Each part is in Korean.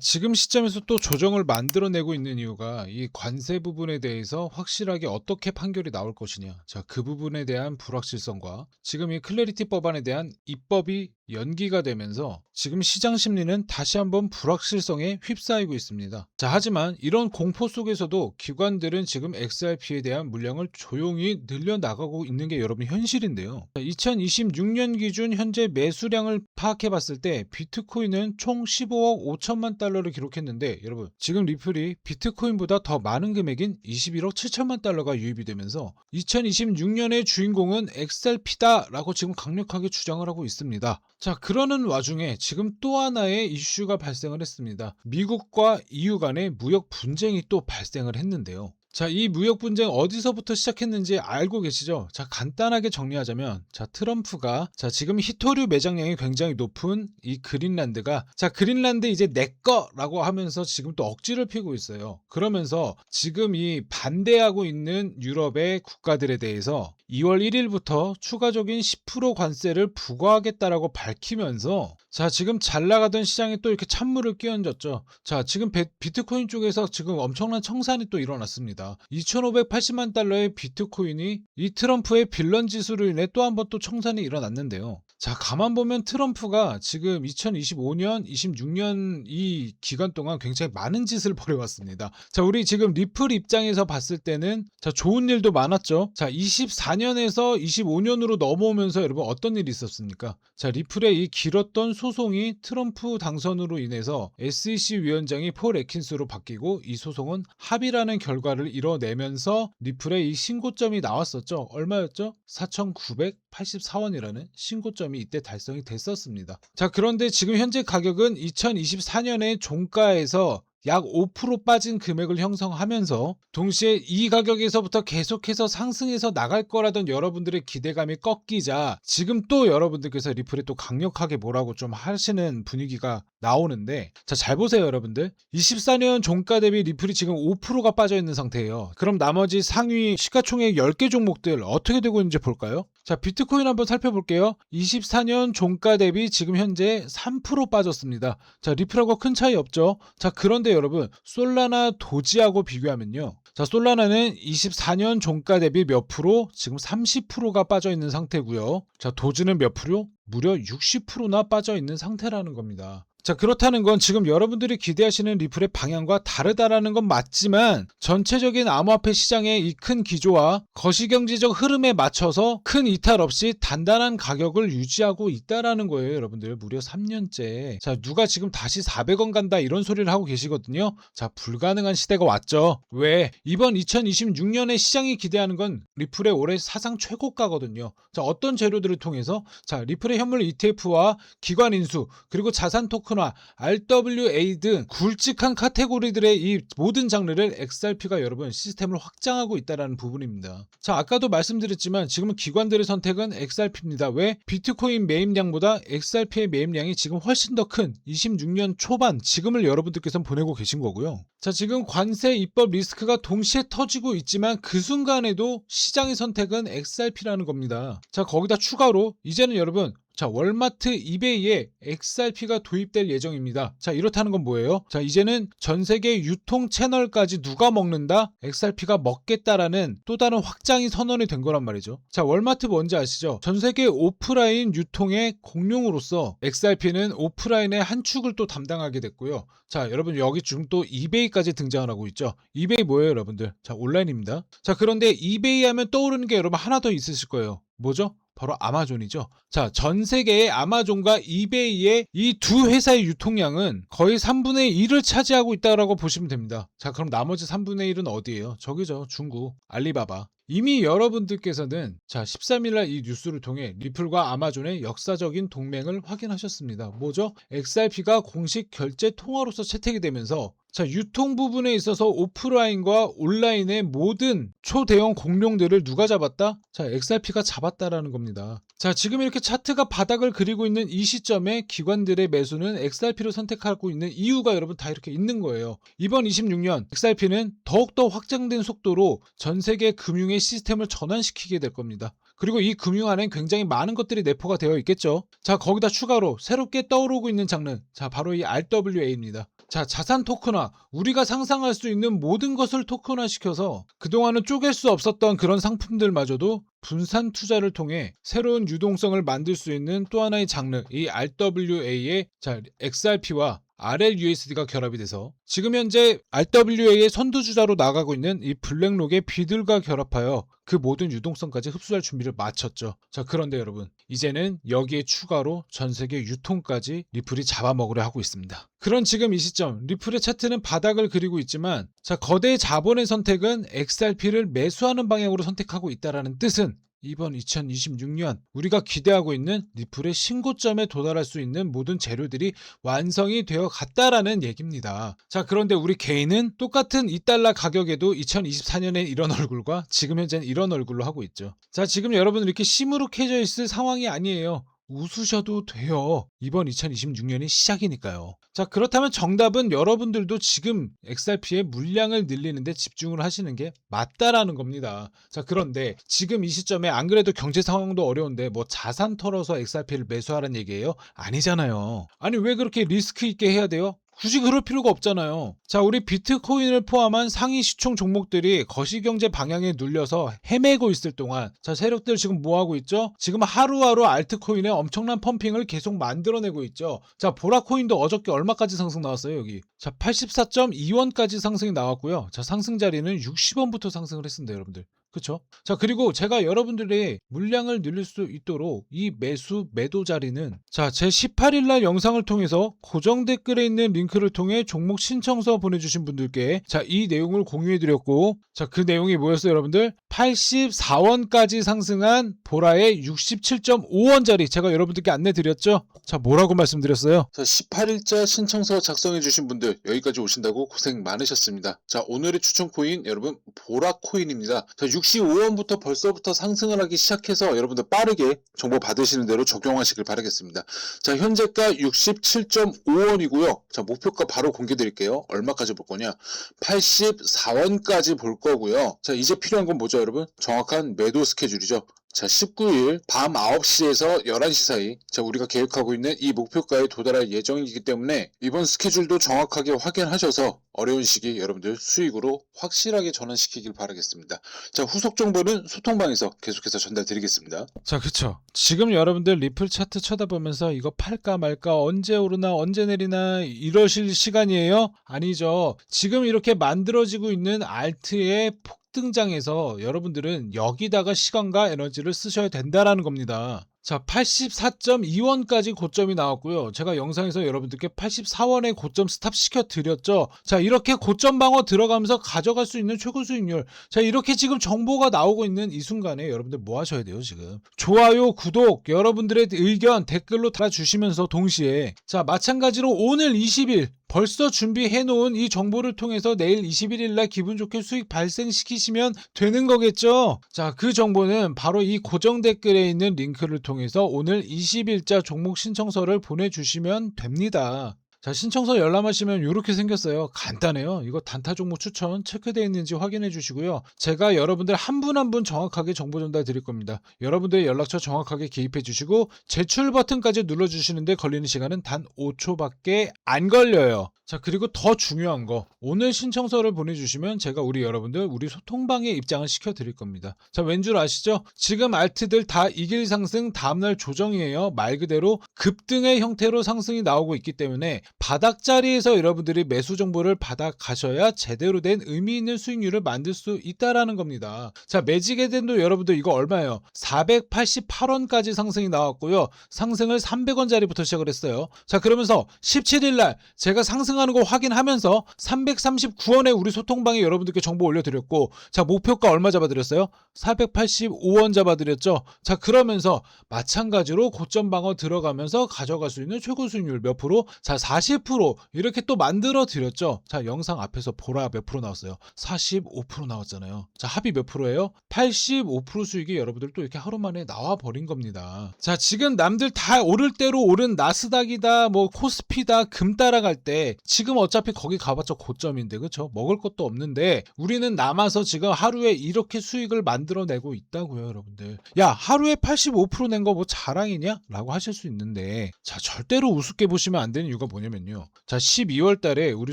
지금 시점에서 또 조정을 만들어내고 있는 이유가 이 관세 부분에 대해서 확실하게 어떻게 판결이 나올 것이냐. 자, 그 부분에 대한 불확실성과 지금 이 클래리티 법안에 대한 입법이 연기가 되면서 지금 시장 심리는 다시 한번 불확실성에 휩싸이고 있습니다. 자, 하지만 이런 공포 속에서도 기관들은 지금 XRP에 대한 물량을 조용히 늘려나가고 있는 게 여러분 현실인데요. 2026년 기준 현재 매수량을 파악해 봤을 때 비트코인은 총 15억 5천만 달러를 기록했는데 여러분 지금 리플이 비트코인보다 더 많은 금액인 21억 7천만 달러가 유입이 되면서 2026년의 주인공은 XRP다라고 지금 강력하게 주장을 하고 있습니다. 자, 그러는 와중에 지금 또 하나의 이슈가 발생을 했습니다. 미국과 EU 간의 무역 분쟁이 또 발생을 했는데요. 자, 이 무역 분쟁 어디서부터 시작했는지 알고 계시죠? 자, 간단하게 정리하자면, 자, 트럼프가, 자, 지금 히토류 매장량이 굉장히 높은 이 그린란드가, 자, 그린란드 이제 내 거라고 하면서 지금 또 억지를 피고 있어요. 그러면서 지금 이 반대하고 있는 유럽의 국가들에 대해서 2월 1일부터 추가적인 10% 관세를 부과하겠다라고 밝히면서 자 지금 잘 나가던 시장에 또 이렇게 찬물을 끼얹었죠. 자 지금 베- 비트코인 쪽에서 지금 엄청난 청산이 또 일어났습니다. 2,580만 달러의 비트코인이 이 트럼프의 빌런 지수로 인해 또 한 번 또 청산이 일어났는데요. 자 가만 보면 트럼프가 지금 2025년, 26년 이 기간 동안 굉장히 많은 짓을 벌여왔습니다. 자 우리 지금 리플 입장에서 봤을 때는 자 좋은 일도 많았죠. 자 24년에서 25년으로 넘어오면서 여러분 어떤 일이 있었습니까? 자 리플의 이 길었던 소송이 트럼프 당선으로 인해서 SEC 위원장이 폴 에킨스로 바뀌고 이 소송은 합의라는 결과를 이뤄내면서 리플의 이 신고점이 나왔었죠. 얼마였죠? 4,984원이라는 신고점이 이때 달성이 됐었습니다. 자 그런데 지금 현재 가격은 2024년의 종가에서 약 5% 빠진 금액을 형성하면서 동시에 이 가격에서부터 계속해서 상승해서 나갈 거라던 여러분들의 기대감이 꺾이자 지금 또 여러분들께서 리플에 또 강력하게 뭐라고 좀 하시는 분위기가 나오는데 자 잘 보세요 여러분들. 24년 종가 대비 리플이 지금 5%가 빠져 있는 상태예요. 그럼 나머지 상위 시가총액 10개 종목들 어떻게 되고 있는지 볼까요? 자 비트코인 한번 살펴볼게요. 24년 종가 대비 지금 현재 3% 빠졌습니다. 자 리플하고 큰 차이 없죠? 자 그런데 여러분 솔라나 도지하고 비교하면요. 자 솔라나는 24년 종가 대비 몇 프로? 지금 30%가 빠져 있는 상태고요. 자 도지는 몇 프로? 무려 60%나 빠져 있는 상태라는 겁니다 자 그렇다는 건 지금 여러분들이 기대하시는 리플의 방향과 다르다라는 건 맞지만 전체적인 암호화폐 시장의 이 큰 기조와 거시경제적 흐름에 맞춰서 큰 이탈 없이 단단한 가격을 유지하고 있다라는 거예요 여러분들. 무려 3년째. 자 누가 지금 다시 400원 간다 이런 소리를 하고 계시거든요. 자 불가능한 시대가 왔죠. 왜? 이번 2026년에 시장이 기대하는 건 리플의 올해 사상 최고가거든요. 자 어떤 재료들을 통해서? 자 리플의 현물 ETF와 기관 인수 그리고 자산 토큰 화 RWA 등 굵직한 카테고리들의 이 모든 장르를 XRP가 여러분 시스템을 확장하고 있다는 부분입니다. 자 아까도 말씀드렸지만 지금은 기관들의 선택은 XRP입니다. 왜? 비트코인 매입량보다 XRP의 매입량이 지금 훨씬 더 큰 26년 초반 지금을 여러분들께서 보내고 계신 거고요. 자 지금 관세 입법 리스크가 동시에 터지고 있지만 그 순간에도 시장의 선택은 XRP라는 겁니다. 자 거기다 추가로 이제는 여러분 자, 월마트, 이베이에 XRP가 도입될 예정입니다. 자, 이렇다는 건 뭐예요? 자, 이제는 전 세계 유통 채널까지 누가 먹는다? XRP가 먹겠다라는 또 다른 확장이 선언이 된 거란 말이죠. 자, 월마트 뭔지 아시죠? 전 세계 오프라인 유통의 공룡으로서 XRP는 오프라인의 한 축을 또 담당하게 됐고요. 자, 여러분 여기 지금 또 이베이까지 등장을 하고 있죠. 이베이 뭐예요, 여러분들? 자, 온라인입니다. 자, 그런데 이베이 하면 떠오르는 게 여러분 하나 더 있으실 거예요. 뭐죠? 바로 아마존이죠. 자, 전 세계의 아마존과 이베이의 이 두 회사의 유통량은 거의 3분의 1을 차지하고 있다고 보시면 됩니다. 자, 그럼 나머지 3분의 1은 어디예요? 저기죠. 중국, 알리바바. 이미 여러분들께서는 자 13일날 이 뉴스를 통해 리플과 아마존의 역사적인 동맹을 확인하셨습니다. 뭐죠? XRP가 공식 결제 통화로서 채택이 되면서 자 유통 부분에 있어서 오프라인과 온라인의 모든 초대형 공룡들을 누가 잡았다? 자 XRP가 잡았다라는 겁니다. 자 지금 이렇게 차트가 바닥을 그리고 있는 이 시점에 기관들의 매수는 XRP를 선택하고 있는 이유가 여러분 다 이렇게 있는 거예요. 이번 26년 XRP는 더욱더 확장된 속도로 전 세계 금융의 시스템을 전환시키게 될 겁니다. 그리고 이 금융 안엔 굉장히 많은 것들이 내포가 되어 있겠죠. 자, 거기다 추가로 새롭게 떠오르고 있는 장르. 자, 바로 이 RWA입니다. 자, 자산 토큰화. 우리가 상상할 수 있는 모든 것을 토큰화 시켜서 그동안은 쪼갤 수 없었던 그런 상품들마저도 분산 투자를 통해 새로운 유동성을 만들 수 있는 또 하나의 장르, 이 RWA의 자, XRP와 RLUSD가 결합이 돼서 지금 현재 RWA의 선두주자로 나가고 있는 이 블랙록의 비들과 결합하여 그 모든 유동성까지 흡수할 준비를 마쳤죠. 자, 그런데 여러분, 이제는 여기에 추가로 전 세계 유통까지 리플이 잡아먹으려 하고 있습니다. 그런 지금 이 시점, 리플의 차트는 바닥을 그리고 있지만, 자, 거대 자본의 선택은 XRP를 매수하는 방향으로 선택하고 있다라는 뜻은 이번 2026년 우리가 기대하고 있는 리플의 신고점에 도달할 수 있는 모든 재료들이 완성이 되어 갔다라는 얘기입니다. 자, 그런데 우리 개인은 똑같은 2달러 가격에도 2024년에 이런 얼굴과 지금 현재는 이런 얼굴로 하고 있죠. 자, 지금 여러분 이렇게 시무룩해져 있을 상황이 아니에요. 웃으셔도 돼요. 이번 2026년이 시작이니까요. 자, 그렇다면 정답은 여러분들도 지금 XRP의 물량을 늘리는데 집중을 하시는 게 맞다라는 겁니다. 자, 그런데 지금 이 시점에 안 그래도 경제 상황도 어려운데 뭐 자산 털어서 XRP를 매수하라는 얘기예요? 아니잖아요. 아니, 왜 그렇게 리스크 있게 해야 돼요? 굳이 그럴 필요가 없잖아요. 자, 우리 비트코인을 포함한 상위 시총 종목들이 거시경제 방향에 눌려서 헤매고 있을 동안 자, 세력들 지금 뭐 하고 있죠? 지금 하루하루 알트코인의 엄청난 펌핑을 계속 만들어내고 있죠. 자, 보라코인도 어저께 얼마까지 상승 나왔어요, 여기. 자, 84.2원까지 상승이 나왔고요. 자, 상승 자리는 60원부터 상승을 했습니다, 여러분들. 그쵸? 자, 그리고 제가 여러분들의 물량을 늘릴 수 있도록 이 매수 매도 자리는 자, 제 18일 날 영상을 통해서 고정 댓글에 있는 링크를 통해 종목 신청서 보내 주신 분들께 자, 이 내용을 공유해 드렸고 자, 그 내용이 뭐였어요, 여러분들? 84원까지 상승한 보라의 67.5원짜리 제가 여러분들께 안내 드렸죠? 자, 뭐라고 말씀드렸어요? 자, 18일자 신청서 작성해 주신 분들 여기까지 오신다고 고생 많으셨습니다. 자, 오늘의 추천 코인 여러분 보라 코인입니다. 자, 65원부터 벌써부터 상승을 하기 시작해서 여러분들 빠르게 정보 받으시는 대로 적용하시길 바라겠습니다. 자, 현재가 67.5원이고요. 자, 목표가 바로 공개 드릴게요. 얼마까지 볼 거냐? 84원까지 볼 거고요. 자, 이제 필요한 건 뭐죠, 여러분? 정확한 매도 스케줄이죠. 자, 19일 밤 9시에서 11시 사이 자, 우리가 계획하고 있는 이 목표가에 도달할 예정이기 때문에 이번 스케줄도 정확하게 확인하셔서 어려운 시기 여러분들 수익으로 확실하게 전환시키길 바라겠습니다. 자, 후속 정보는 소통방에서 계속해서 전달드리겠습니다. 자, 그쵸. 지금 여러분들 리플 차트 쳐다보면서 이거 팔까 말까 언제 오르나 언제 내리나 이러실 시간이에요? 아니죠. 지금 이렇게 만들어지고 있는 알트의 폭 등장에서 여러분들은 여기다가 시간과 에너지를 쓰셔야 된다라는 겁니다. 자, 84.2원까지 고점이 나왔고요. 제가 영상에서 여러분들께 84원의 고점 스탑 시켜 드렸죠. 자, 이렇게 고점 방어 들어가면서 가져갈 수 있는 최고 수익률. 자, 이렇게 지금 정보가 나오고 있는 이 순간에 여러분들 뭐 하셔야 돼요, 지금? 좋아요, 구독, 여러분들의 의견 댓글로 달아 주시면서 동시에 자, 마찬가지로 오늘 20일 벌써 준비해 놓은 이 정보를 통해서 내일 21일 날 기분 좋게 수익 발생시키시면 되는 거겠죠? 자, 그 정보는 바로 이 고정 댓글에 있는 링크를 통해서 오늘 20일자 종목 신청서를 보내 주시면 됩니다. 자, 신청서 열람하시면 이렇게 생겼어요. 간단해요. 이거 단타 종목 추천 체크되어 있는지 확인해 주시고요. 제가 여러분들 한 분 한분 정확하게 정보 전달 드릴 겁니다. 여러분들의 연락처 정확하게 기입해 주시고 제출 버튼까지 눌러 주시는데 걸리는 시간은 단 5초밖에 안 걸려요. 자, 그리고 더 중요한 거. 오늘 신청서를 보내 주시면 제가 우리 여러분들, 우리 소통방에 입장을 시켜 드릴 겁니다. 자, 왠 줄 아시죠? 지금 알트들 다 이길 상승 다음 날 조정이에요. 말 그대로 급등의 형태로 상승이 나오고 있기 때문에 바닥 자리에서 여러분들이 매수 정보를 받아 가셔야 제대로 된 의미 있는 수익률을 만들 수 있다라는 겁니다. 자, 매직 에덴도 여러분들 이거 얼마예요? 488원까지 상승이 나왔고요. 상승을 300원짜리부터 시작을 했어요. 자, 그러면서 17일 날 제가 상승하는 거 확인하면서 339원에 우리 소통방에 여러분들께 정보 올려드렸고, 자, 목표가 얼마 잡아드렸어요? 485원 잡아드렸죠? 자, 그러면서 마찬가지로 고점 방어 들어가면서 가져갈 수 있는 최고 수익률 몇 프로? 자, 40% 이렇게 또 만들어 드렸죠. 자, 영상 앞에서 보라 몇 프로 나왔어요? 45% 나왔잖아요. 자, 합이 몇 프로예요? 85% 수익이 여러분들 또 이렇게 하루 만에 나와 버린 겁니다. 자, 지금 남들 다 오를 대로 오른 나스닥이다, 뭐 코스피다, 금 따라갈 때 지금 어차피 거기 가봤자 고점인데, 그쵸? 먹을 것도 없는데 우리는 남아서 지금 하루에 이렇게 수익을 만들어내고 있다고요, 여러분들. 야, 하루에 85%낸 거 뭐 자랑이냐? 라고 하실 수 있는데, 자, 절대로 우습게 보시면 안 되는 이유가 뭐냐 면요. 자, 12월 달에 우리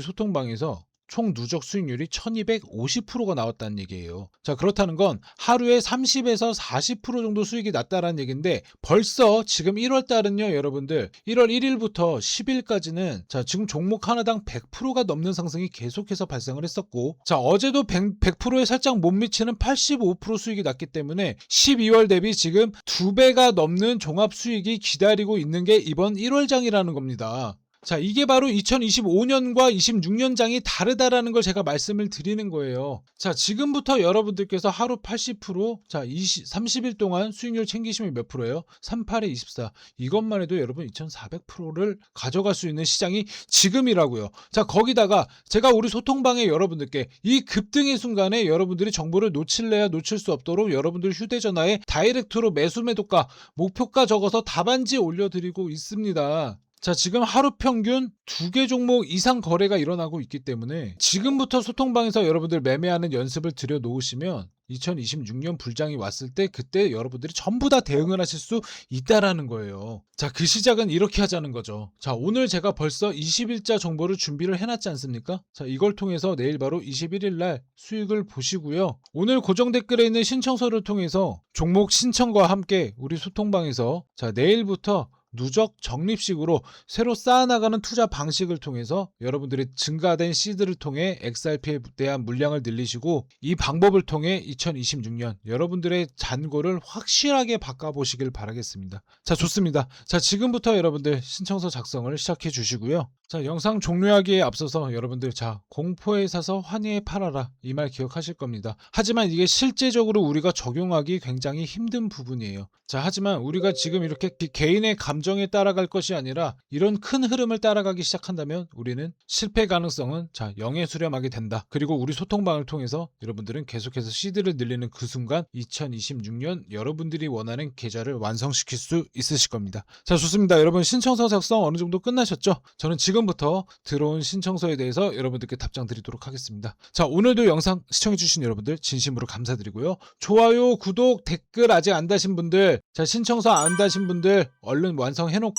소통방에서 총 누적 수익률이 1250%가 나왔다는 얘기예요. 자, 그렇다는 건 하루에 30에서 40% 정도 수익이 났다라는 얘기인데 벌써 지금 1월 달은요, 여러분들 1월 1일부터 10일까지는 자, 지금 종목 하나당 100%가 넘는 상승이 계속해서 발생을 했었고 자, 어제도 100, 100%에 살짝 못 미치는 85% 수익이 났기 때문에 12월 대비 지금 두 배가 넘는 종합 수익이 기다리고 있는 게 이번 1월장이라는 겁니다. 자, 이게 바로 2025년과 26년장이 다르다라는 걸 제가 말씀을 드리는 거예요. 자, 지금부터 여러분들께서 하루 80%, 자, 20, 30일 동안 수익률 챙기시면 몇 프로예요? 38에 24. 이것만 해도 여러분 2,400%를 가져갈 수 있는 시장이 지금이라고요. 자, 거기다가 제가 우리 소통방에 여러분들께 이 급등의 순간에 여러분들이 정보를 놓칠래야 놓칠 수 없도록 여러분들 휴대전화에 다이렉트로 매수 매도가, 목표가 적어서 답안지 올려드리고 있습니다. 자, 지금 하루 평균 두 개 종목 이상 거래가 일어나고 있기 때문에 지금부터 소통방에서 여러분들 매매하는 연습을 들여 놓으시면 2026년 불장이 왔을 때 그때 여러분들이 전부 다 대응을 하실 수 있다라는 거예요. 자, 그 시작은 이렇게 하자는 거죠. 자, 오늘 제가 벌써 20일자 정보를 준비를 해놨지 않습니까? 자, 이걸 통해서 내일 바로 21일 날 수익을 보시고요. 오늘 고정 댓글에 있는 신청서를 통해서 종목 신청과 함께 우리 소통방에서 자, 내일부터 누적 적립식으로 새로 쌓아나가는 투자 방식을 통해서 여러분들이 증가된 시드를 통해 XRP에 대한 물량을 늘리시고 이 방법을 통해 2026년 여러분들의 잔고를 확실하게 바꿔보시길 바라겠습니다. 자, 좋습니다. 자, 지금부터 여러분들 신청서 작성을 시작해 주시고요. 자, 영상 종료하기에 앞서서 여러분들 자, 공포에 사서 환희에 팔아라. 이 말 기억하실 겁니다. 하지만 이게 실제적으로 우리가 적용하기 굉장히 힘든 부분이에요. 자, 하지만 우리가 지금 이렇게 기- 개인의 감정 에 따라갈 것이 아니라 이런 큰 흐름을 따라가기 시작한다면 우리는 실패 가능성은 자, 영에 수렴하게 된다. 그리고 우리 소통방을 통해서 여러분들은 계속해서 시드를 늘리는 그 순간 2026년 여러분들이 원하는 계좌를 완성시킬 수 있으실 겁니다. 자, 좋습니다. 여러분 신청서 작성 어느 정도 끝나셨죠? 저는 지금부터 들어온 신청서에 대해서 여러분들께 답장 드리도록 하겠습니다. 자, 오늘도 영상 시청해주신 여러분들 진심으로 감사드리고요. 좋아요, 구독, 댓글 아직 안 다신 분들, 자, 신청서 안 다신 분들 얼른 완성해놓고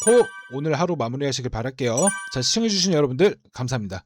오늘 하루 마무리하시길 바랄게요. 자, 시청해주신 여러분들 감사합니다.